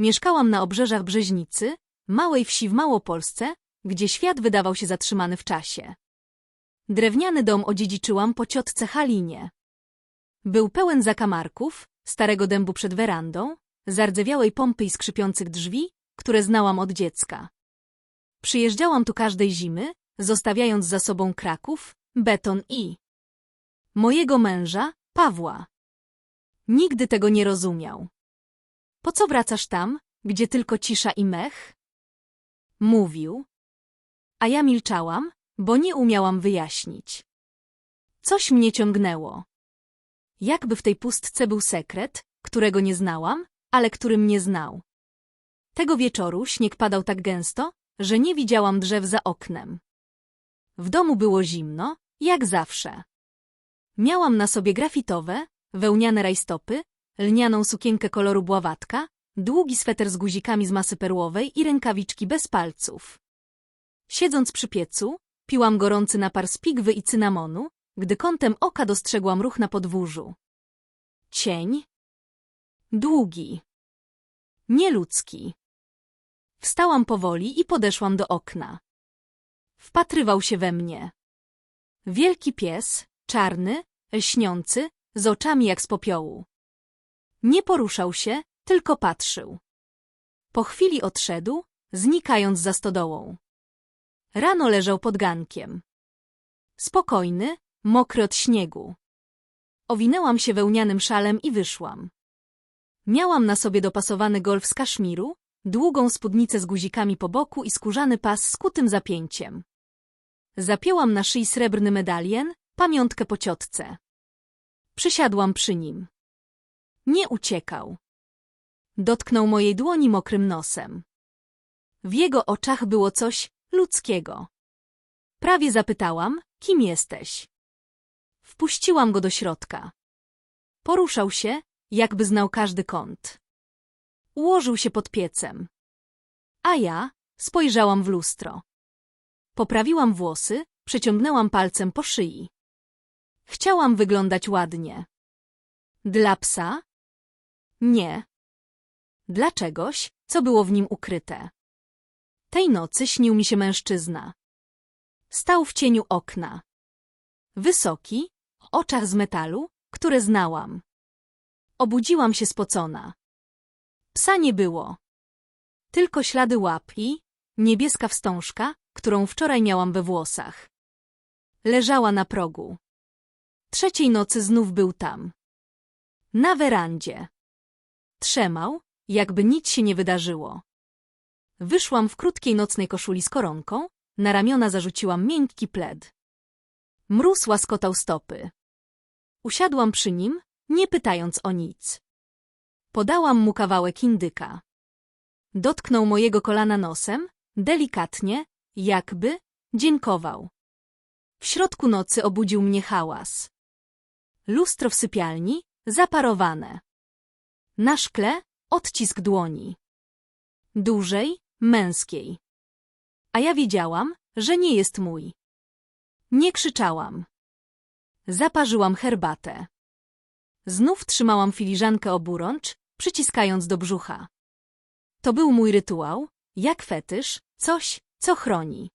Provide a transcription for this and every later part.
Mieszkałam na obrzeżach Brzeźnicy, małej wsi w Małopolsce, gdzie świat wydawał się zatrzymany w czasie. Drewniany dom odziedziczyłam po ciotce Halinie. Był pełen zakamarków, starego dębu przed werandą, zardzewiałej pompy i skrzypiących drzwi, które znałam od dziecka. Przyjeżdżałam tu każdej zimy, zostawiając za sobą Kraków, beton i mojego męża, Pawła. Nigdy tego nie rozumiał. Po co wracasz tam, gdzie tylko cisza i mech? Mówił. A ja milczałam, bo nie umiałam wyjaśnić. Coś mnie ciągnęło. Jakby w tej pustce był sekret, którego nie znałam, ale który mnie znał. Tego wieczoru śnieg padał tak gęsto, że nie widziałam drzew za oknem. W domu było zimno, jak zawsze. Miałam na sobie grafitowe, wełniane rajstopy, lnianą sukienkę koloru bławatka, długi sweter z guzikami z masy perłowej i rękawiczki bez palców. Siedząc przy piecu, piłam gorący napar z pigwy i cynamonu, gdy kątem oka dostrzegłam ruch na podwórzu. Cień. Długi. Nieludzki. Wstałam powoli i podeszłam do okna. Wpatrywał się we mnie. Wielki pies, czarny, lśniący, z oczami jak z popiołu. Nie poruszał się, tylko patrzył. Po chwili odszedł, znikając za stodołą. Rano leżał pod gankiem. Spokojny, mokry od śniegu. Owinęłam się wełnianym szalem i wyszłam. Miałam na sobie dopasowany golf z kaszmiru, długą spódnicę z guzikami po boku i skórzany pas z kutym zapięciem. Zapięłam na szyi srebrny medalion, pamiątkę po ciotce. Przysiadłam przy nim. Nie uciekał. Dotknął mojej dłoni mokrym nosem. W jego oczach było coś ludzkiego. Prawie zapytałam, kim jesteś. Wpuściłam go do środka. Poruszał się, jakby znał każdy kąt. Ułożył się pod piecem. A ja spojrzałam w lustro. Poprawiłam włosy, przeciągnęłam palcem po szyi. Chciałam wyglądać ładnie. Dla psa? Nie. Dla czegoś, co było w nim ukryte. Tej nocy śnił mi się mężczyzna. Stał w cieniu okna. Wysoki, w oczach z metalu, które znałam. Obudziłam się spocona. Psa nie było. Tylko ślady łap i niebieska wstążka, którą wczoraj miałam we włosach. Leżała na progu. Trzeciej nocy znów był tam. Na werandzie. Trzemał, jakby nic się nie wydarzyło. Wyszłam w krótkiej nocnej koszuli z koronką, na ramiona zarzuciłam miękki pled. Mróz łaskotał stopy. Usiadłam przy nim, nie pytając o nic. Podałam mu kawałek indyka. Dotknął mojego kolana nosem, delikatnie, jakby dziękował. W środku nocy obudził mnie hałas. Lustro w sypialni, zaparowane. Na szkle odcisk dłoni. Dużej, męskiej. A ja wiedziałam, że nie jest mój. Nie krzyczałam. Zaparzyłam herbatę. Znów trzymałam filiżankę oburącz, przyciskając do brzucha. To był mój rytuał, jak fetysz, coś, co chroni.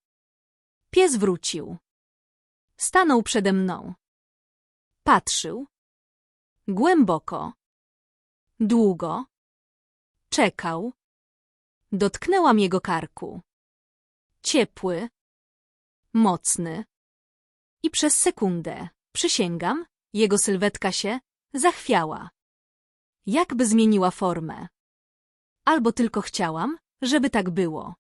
Pies wrócił. Stanął przede mną. Patrzył. Głęboko. Długo. Czekał. Dotknęłam jego karku. Ciepły. Mocny. I przez sekundę, przysięgam, jego sylwetka się zachwiała. Jakby zmieniła formę. Albo tylko chciałam, żeby tak było.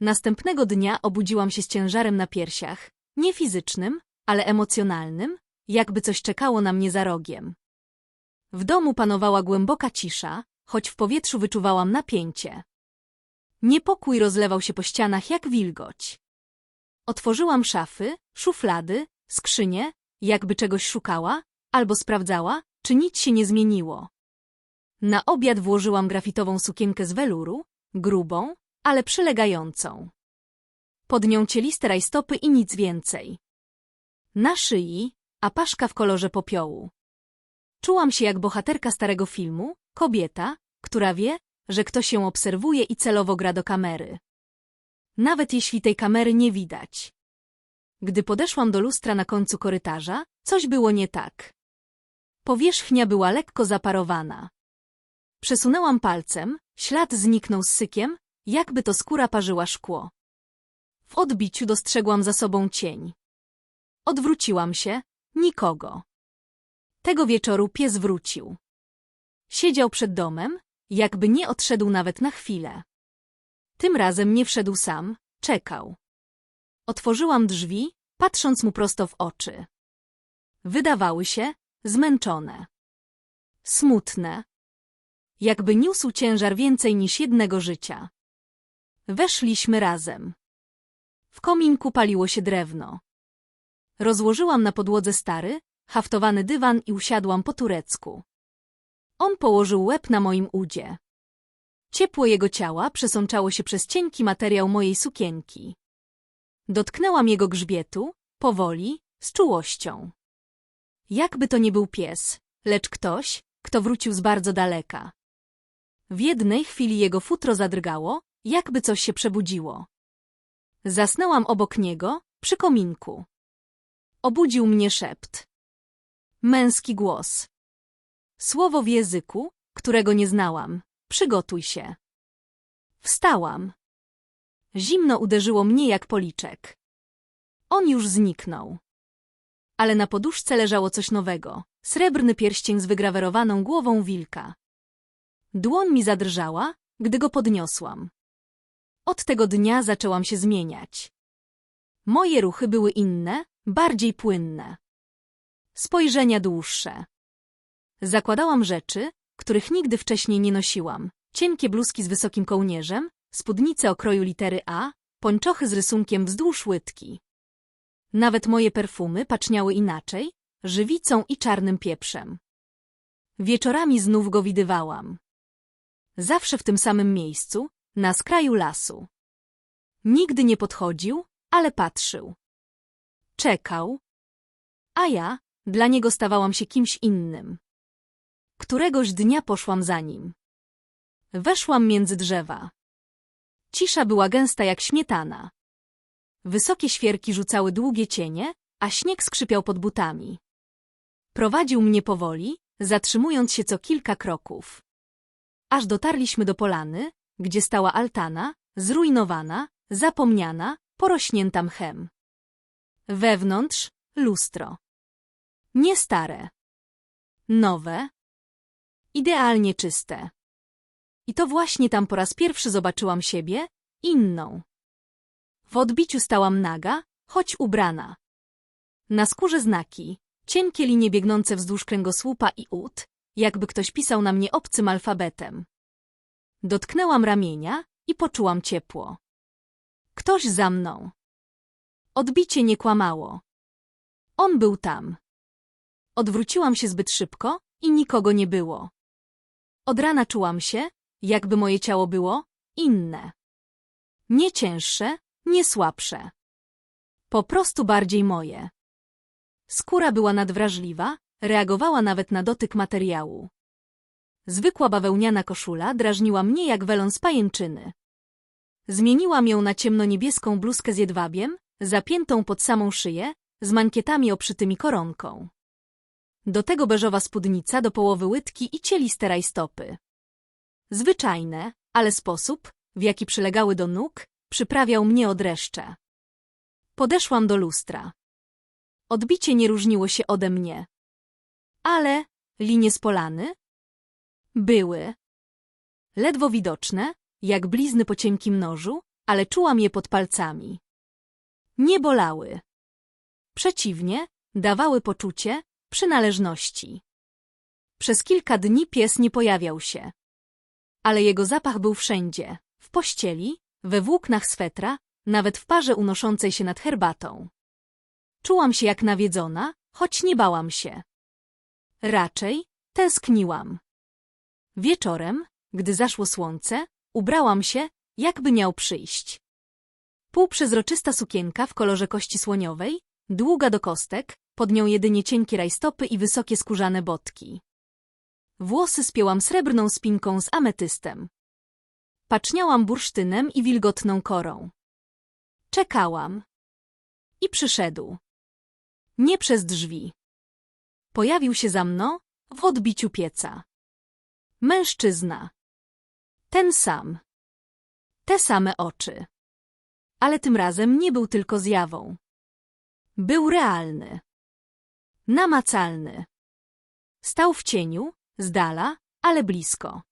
Następnego dnia obudziłam się z ciężarem na piersiach, nie fizycznym, ale emocjonalnym, jakby coś czekało na mnie za rogiem. W domu panowała głęboka cisza, choć w powietrzu wyczuwałam napięcie. Niepokój rozlewał się po ścianach jak wilgoć. Otworzyłam szafy, szuflady, skrzynie, jakby czegoś szukała, albo sprawdzała, czy nic się nie zmieniło. Na obiad włożyłam grafitową sukienkę z weluru, grubą, ale przylegającą. Pod nią cieliste rajstopy i nic więcej. Na szyi apaszka w kolorze popiołu. Czułam się jak bohaterka starego filmu, kobieta, która wie, że ktoś ją obserwuje i celowo gra do kamery. Nawet jeśli tej kamery nie widać. Gdy podeszłam do lustra na końcu korytarza, coś było nie tak. Powierzchnia była lekko zaparowana. Przesunęłam palcem, ślad zniknął z sykiem, jakby to skóra parzyła szkło. W odbiciu dostrzegłam za sobą cień. Odwróciłam się, nikogo. Tego wieczoru pies wrócił. Siedział przed domem, jakby nie odszedł nawet na chwilę. Tym razem nie wszedł sam, czekał. Otworzyłam drzwi, patrząc mu prosto w oczy. Wydawały się zmęczone. Smutne. Jakby niósł ciężar więcej niż jednego życia. Weszliśmy razem. W kominku paliło się drewno. Rozłożyłam na podłodze stary, haftowany dywan i usiadłam po turecku. On położył łeb na moim udzie. Ciepło jego ciała przesączało się przez cienki materiał mojej sukienki. Dotknęłam jego grzbietu, powoli, z czułością. Jakby to nie był pies, lecz ktoś, kto wrócił z bardzo daleka. W jednej chwili jego futro zadrgało, jakby coś się przebudziło. Zasnęłam obok niego, przy kominku. Obudził mnie szept. Męski głos. Słowo w języku, którego nie znałam. Przygotuj się. Wstałam. Zimno uderzyło mnie jak policzek. On już zniknął. Ale na poduszce leżało coś nowego. Srebrny pierścień z wygrawerowaną głową wilka. Dłoń mi zadrżała, gdy go podniosłam. Od tego dnia zaczęłam się zmieniać. Moje ruchy były inne, bardziej płynne. Spojrzenia dłuższe. Zakładałam rzeczy, których nigdy wcześniej nie nosiłam. Cienkie bluzki z wysokim kołnierzem, spódnice o kroju litery A, pończochy z rysunkiem wzdłuż łydki. Nawet moje perfumy paczniały inaczej, żywicą i czarnym pieprzem. Wieczorami znów go widywałam. Zawsze w tym samym miejscu, na skraju lasu. Nigdy nie podchodził, ale patrzył. Czekał. A ja dla niego stawałam się kimś innym. Któregoś dnia poszłam za nim. Weszłam między drzewa. Cisza była gęsta jak śmietana. Wysokie świerki rzucały długie cienie, a śnieg skrzypiał pod butami. Prowadził mnie powoli, zatrzymując się co kilka kroków. Aż dotarliśmy do polany, gdzie stała altana, zrujnowana, zapomniana, porośnięta mchem. Wewnątrz lustro. Nie stare. Nowe. Idealnie czyste. I to właśnie tam po raz pierwszy zobaczyłam siebie, inną. W odbiciu stałam naga, choć ubrana. Na skórze znaki, cienkie linie biegnące wzdłuż kręgosłupa i ud, jakby ktoś pisał na mnie obcym alfabetem. Dotknęłam ramienia i poczułam ciepło. Ktoś za mną. Odbicie nie kłamało. On był tam. Odwróciłam się zbyt szybko i nikogo nie było. Od rana czułam się, jakby moje ciało było inne. Nie cięższe, nie słabsze. Po prostu bardziej moje. Skóra była nadwrażliwa, reagowała nawet na dotyk materiału. Zwykła bawełniana koszula drażniła mnie jak welon z pajęczyny. Zmieniłam ją na ciemnoniebieską bluzkę z jedwabiem, zapiętą pod samą szyję, z mankietami obszytymi koronką. Do tego beżowa spódnica do połowy łydki i cieliste rajstopy. Zwyczajne, ale sposób, w jaki przylegały do nóg, przyprawiał mnie od dreszcze. Podeszłam do lustra. Odbicie nie różniło się ode mnie. Ale linie z polany były ledwo widoczne, jak blizny po cienkim nożu, ale czułam je pod palcami. Nie bolały. Przeciwnie, dawały poczucie przynależności. Przez kilka dni pies nie pojawiał się. Ale jego zapach był wszędzie, w pościeli, we włóknach swetra, nawet w parze unoszącej się nad herbatą. Czułam się jak nawiedzona, choć nie bałam się. Raczej tęskniłam. Wieczorem, gdy zaszło słońce, ubrałam się, jakby miał przyjść. Półprzezroczysta sukienka w kolorze kości słoniowej, długa do kostek, pod nią jedynie cienkie rajstopy i wysokie skórzane botki. Włosy spięłam srebrną spinką z ametystem. Paczniałam bursztynem i wilgotną korą. Czekałam. I przyszedł. Nie przez drzwi. Pojawił się za mną w odbiciu pieca. Mężczyzna. Ten sam. Te same oczy. Ale tym razem nie był tylko zjawą. Był realny. Namacalny. Stał w cieniu, z dala, ale blisko.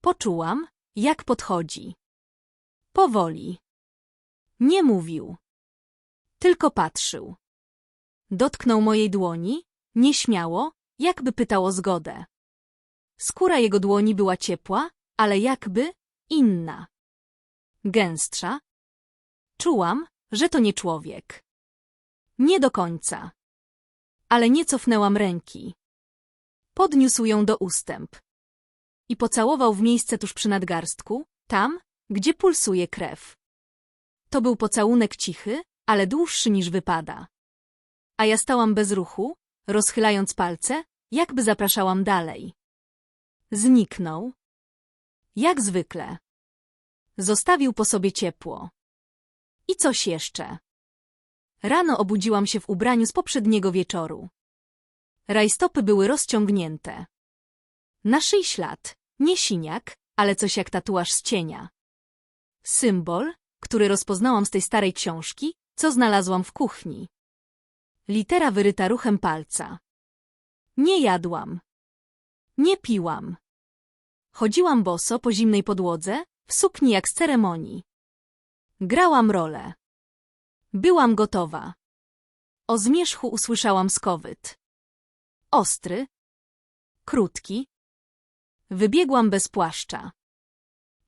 Poczułam, jak podchodzi. Powoli. Nie mówił. Tylko patrzył. Dotknął mojej dłoni, nieśmiało, jakby pytał o zgodę. Skóra jego dłoni była ciepła, ale jakby inna. Gęstsza. Czułam, że to nie człowiek. Nie do końca. Ale nie cofnęłam ręki. Podniósł ją do ustęp. I pocałował w miejsce tuż przy nadgarstku, tam, gdzie pulsuje krew. To był pocałunek cichy, ale dłuższy niż wypada. A ja stałam bez ruchu, rozchylając palce, jakby zapraszałam dalej. Zniknął. Jak zwykle. Zostawił po sobie ciepło. I coś jeszcze. Rano obudziłam się w ubraniu z poprzedniego wieczoru. Rajstopy były rozciągnięte. Na szyi ślad, nie siniak, ale coś jak tatuaż z cienia. Symbol, który rozpoznałam z tej starej książki, co znalazłam w kuchni. Litera wyryta ruchem palca. Nie jadłam. Nie piłam. Chodziłam boso po zimnej podłodze, w sukni jak z ceremonii. Grałam rolę. Byłam gotowa. O zmierzchu usłyszałam skowyt. Ostry. Krótki. Wybiegłam bez płaszcza.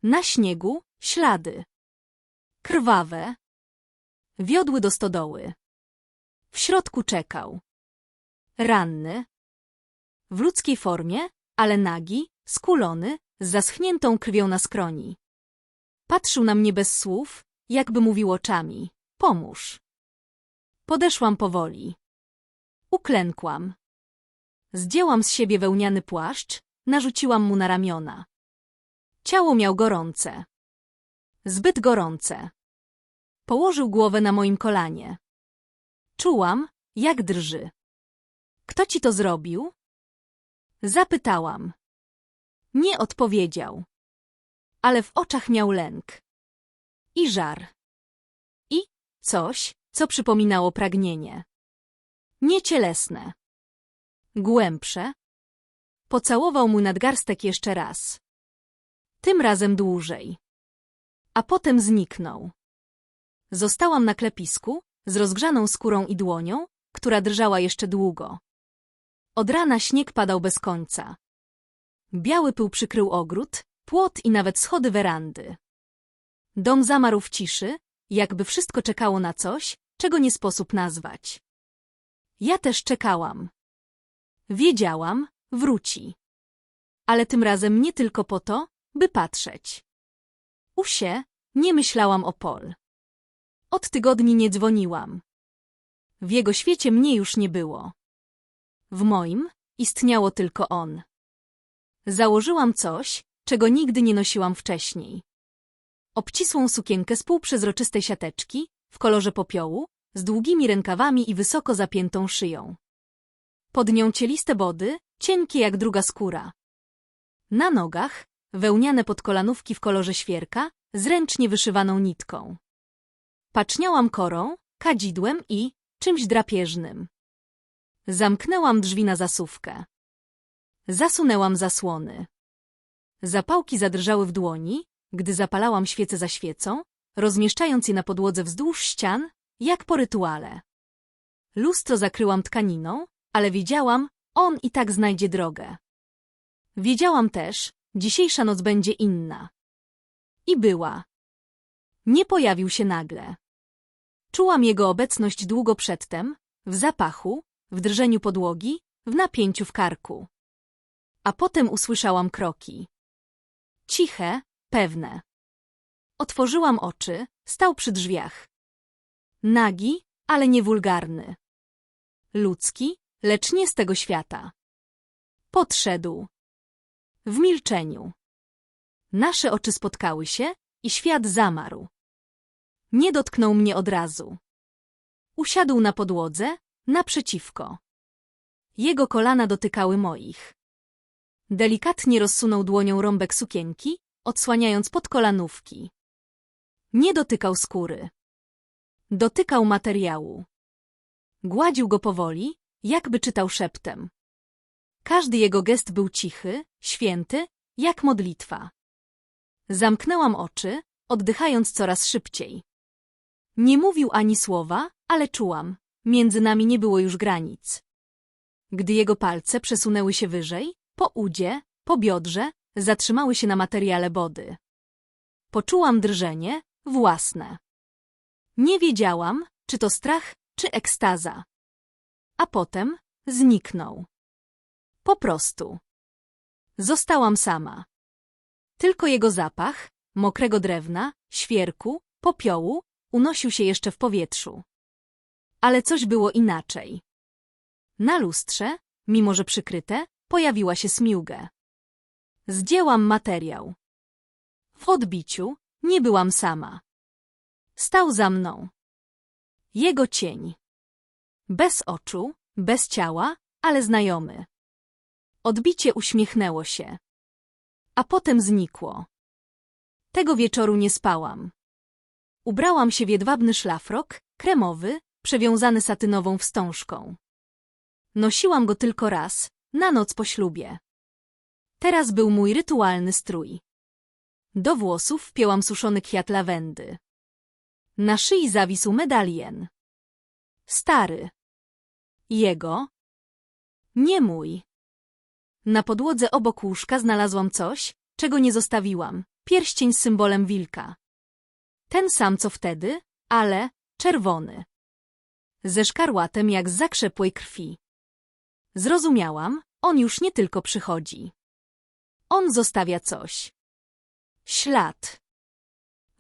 Na śniegu ślady. Krwawe. Wiodły do stodoły. W środku czekał. Ranny. W ludzkiej formie, ale nagi, skulony, z zaschniętą krwią na skroni. Patrzył na mnie bez słów, jakby mówił oczami. Pomóż. Podeszłam powoli. Uklękłam. Zdjęłam z siebie wełniany płaszcz, narzuciłam mu na ramiona. Ciało miał gorące. Zbyt gorące. Położył głowę na moim kolanie. Czułam, jak drży. Kto ci to zrobił? Zapytałam. Nie odpowiedział. Ale w oczach miał lęk. I żar. Coś, co przypominało pragnienie. Niecielesne. Głębsze. Pocałował mój nadgarstek jeszcze raz. Tym razem dłużej. A potem zniknął. Zostałam na klepisku, z rozgrzaną skórą i dłonią, która drżała jeszcze długo. Od rana śnieg padał bez końca. Biały pył przykrył ogród, płot i nawet schody werandy. Dom zamarł w ciszy, jakby wszystko czekało na coś, czego nie sposób nazwać. Ja też czekałam. Wiedziałam, wróci. Ale tym razem nie tylko po to, by patrzeć. Usie, nie myślałam o Pol. Od tygodni nie dzwoniłam. W jego świecie mnie już nie było. W moim istniało tylko on. Założyłam coś, czego nigdy nie nosiłam wcześniej. Obcisłą sukienkę z półprzezroczystej siateczki, w kolorze popiołu, z długimi rękawami i wysoko zapiętą szyją. Pod nią cieliste body, cienkie jak druga skóra. Na nogach wełniane podkolanówki w kolorze świerka, z ręcznie wyszywaną nitką. Paczniałam korą, kadzidłem i czymś drapieżnym. Zamknęłam drzwi na zasówkę. Zasunęłam zasłony. Zapałki zadrżały w dłoni, gdy zapalałam świecę za świecą, rozmieszczając je na podłodze wzdłuż ścian, jak po rytuale. Lustro zakryłam tkaniną, ale wiedziałam, on i tak znajdzie drogę. Wiedziałam też, dzisiejsza noc będzie inna. I była. Nie pojawił się nagle. Czułam jego obecność długo przedtem, w zapachu, w drżeniu podłogi, w napięciu w karku. A potem usłyszałam kroki. Ciche, pewne. Otworzyłam oczy, stał przy drzwiach. Nagi, ale nie wulgarny. Ludzki, lecz nie z tego świata. Podszedł. W milczeniu. Nasze oczy spotkały się i świat zamarł. Nie dotknął mnie od razu. Usiadł na podłodze, naprzeciwko. Jego kolana dotykały moich. Delikatnie rozsunął dłonią rąbek sukienki, odsłaniając podkolanówki. Nie dotykał skóry. Dotykał materiału. Gładził go powoli, jakby czytał szeptem. Każdy jego gest był cichy, święty, jak modlitwa. Zamknęłam oczy, oddychając coraz szybciej. Nie mówił ani słowa, ale czułam. Między nami nie było już granic. Gdy jego palce przesunęły się wyżej, po udzie, po biodrze, zatrzymały się na materiale body. Poczułam drżenie, własne. Nie wiedziałam, czy to strach, czy ekstaza. A potem zniknął. Po prostu. Zostałam sama. Tylko jego zapach, mokrego drewna, świerku, popiołu, unosił się jeszcze w powietrzu. Ale coś było inaczej. Na lustrze, mimo że przykryte, pojawiła się smiłgę. Zdjęłam materiał. W odbiciu nie byłam sama. Stał za mną. Jego cień. Bez oczu, bez ciała, ale znajomy. Odbicie uśmiechnęło się. A potem znikło. Tego wieczoru nie spałam. Ubrałam się w jedwabny szlafrok, kremowy, przewiązany satynową wstążką. Nosiłam go tylko raz, na noc po ślubie. Teraz był mój rytualny strój. Do włosów wpięłam suszony kwiat lawendy. Na szyi zawisł medalien. Stary. Jego. Nie mój. Na podłodze obok łóżka znalazłam coś, czego nie zostawiłam. Pierścień z symbolem wilka. Ten sam co wtedy, ale czerwony. Ze szkarłatem jak z zakrzepłej krwi. Zrozumiałam, on już nie tylko przychodzi. On zostawia coś. Ślad.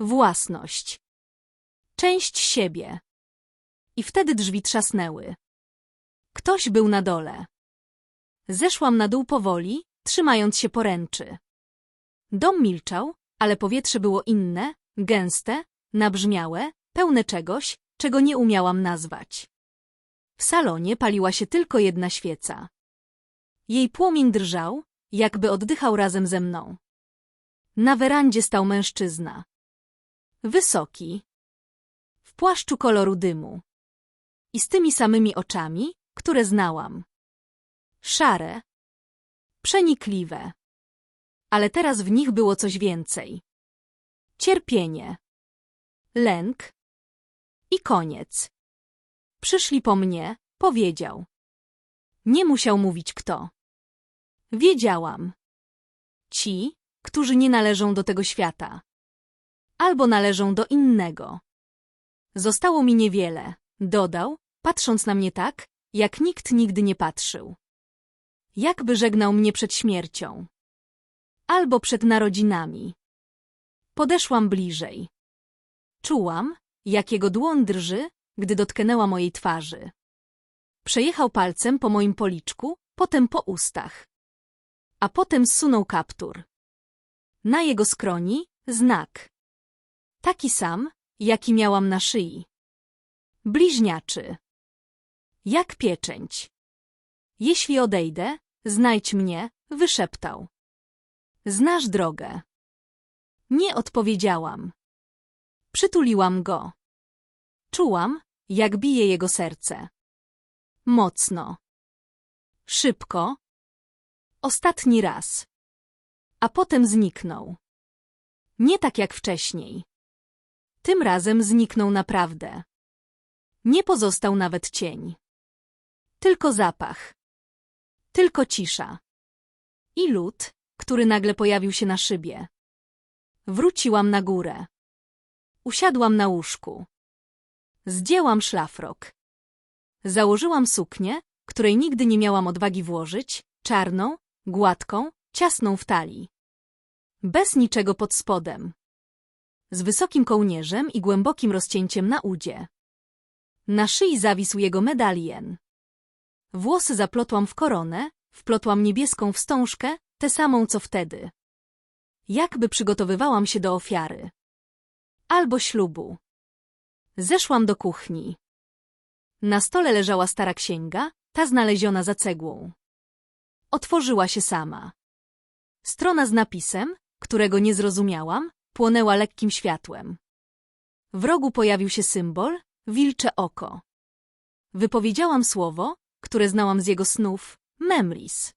Własność. Część siebie. I wtedy drzwi trzasnęły. Ktoś był na dole. Zeszłam na dół powoli, trzymając się poręczy. Dom milczał, ale powietrze było inne, gęste, nabrzmiałe, pełne czegoś, czego nie umiałam nazwać. W salonie paliła się tylko jedna świeca. Jej płomień drżał, jakby oddychał razem ze mną. Na werandzie stał mężczyzna. Wysoki. W płaszczu koloru dymu. I z tymi samymi oczami, które znałam. Szare. Przenikliwe. Ale teraz w nich było coś więcej. Cierpienie. Lęk. I koniec. Przyszli po mnie, powiedział. Nie musiał mówić kto. Wiedziałam. Ci, którzy nie należą do tego świata. Albo należą do innego. Zostało mi niewiele, dodał, patrząc na mnie tak, jak nikt nigdy nie patrzył. Jakby żegnał mnie przed śmiercią. Albo przed narodzinami. Podeszłam bliżej. Czułam, jak jego dłoń drży, gdy dotknęła mojej twarzy. Przejechał palcem po moim policzku, potem po ustach. A potem zsunął kaptur. Na jego skroni znak. Taki sam, jaki miałam na szyi. Bliźniaczy. Jak pieczęć. Jeśli odejdę, znajdź mnie, wyszeptał. Znasz drogę. Nie odpowiedziałam. Przytuliłam go. Czułam, jak bije jego serce. Mocno. Szybko. Ostatni raz. A potem zniknął. Nie tak jak wcześniej. Tym razem zniknął naprawdę. Nie pozostał nawet cień. Tylko zapach. Tylko cisza. I lód, który nagle pojawił się na szybie. Wróciłam na górę. Usiadłam na łóżku. Zdjęłam szlafrok. Założyłam suknię, której nigdy nie miałam odwagi włożyć, czarną, gładką, ciasną w talii. Bez niczego pod spodem. Z wysokim kołnierzem i głębokim rozcięciem na udzie. Na szyi zawisł jego medalien. Włosy zaplotłam w koronę, wplotłam niebieską wstążkę, tę samą co wtedy. jakby przygotowywałam się do ofiary. Albo ślubu. Zeszłam do kuchni. Na stole leżała stara księga, ta znaleziona za cegłą. Otworzyła się sama. Strona z napisem, którego nie zrozumiałam, płonęła lekkim światłem. W rogu pojawił się symbol, wilcze oko. Wypowiedziałam słowo, które znałam z jego snów, memories.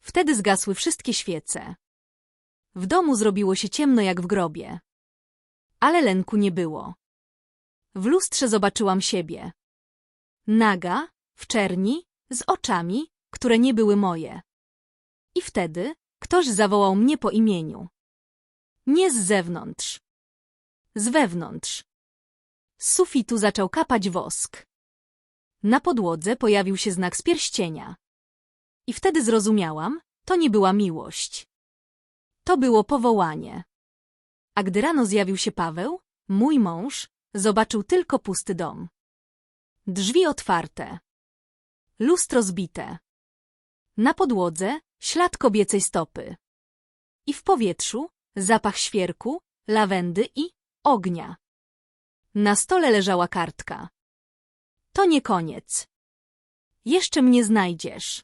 Wtedy zgasły wszystkie świece. W domu zrobiło się ciemno jak w grobie. Ale lęku nie było. W lustrze zobaczyłam siebie. Naga, w czerni, z oczami, które nie były moje. I wtedy ktoś zawołał mnie po imieniu. Nie z zewnątrz. Z wewnątrz. Z sufitu zaczął kapać wosk. Na podłodze pojawił się znak z pierścienia. I wtedy zrozumiałam, to nie była miłość. To było powołanie. A gdy rano zjawił się Paweł, mój mąż, zobaczył tylko pusty dom. Drzwi otwarte. Lustro zbite. Na podłodze ślad kobiecej stopy. I w powietrzu zapach świerku, lawendy i ognia. Na stole leżała kartka. To nie koniec. Jeszcze mnie znajdziesz.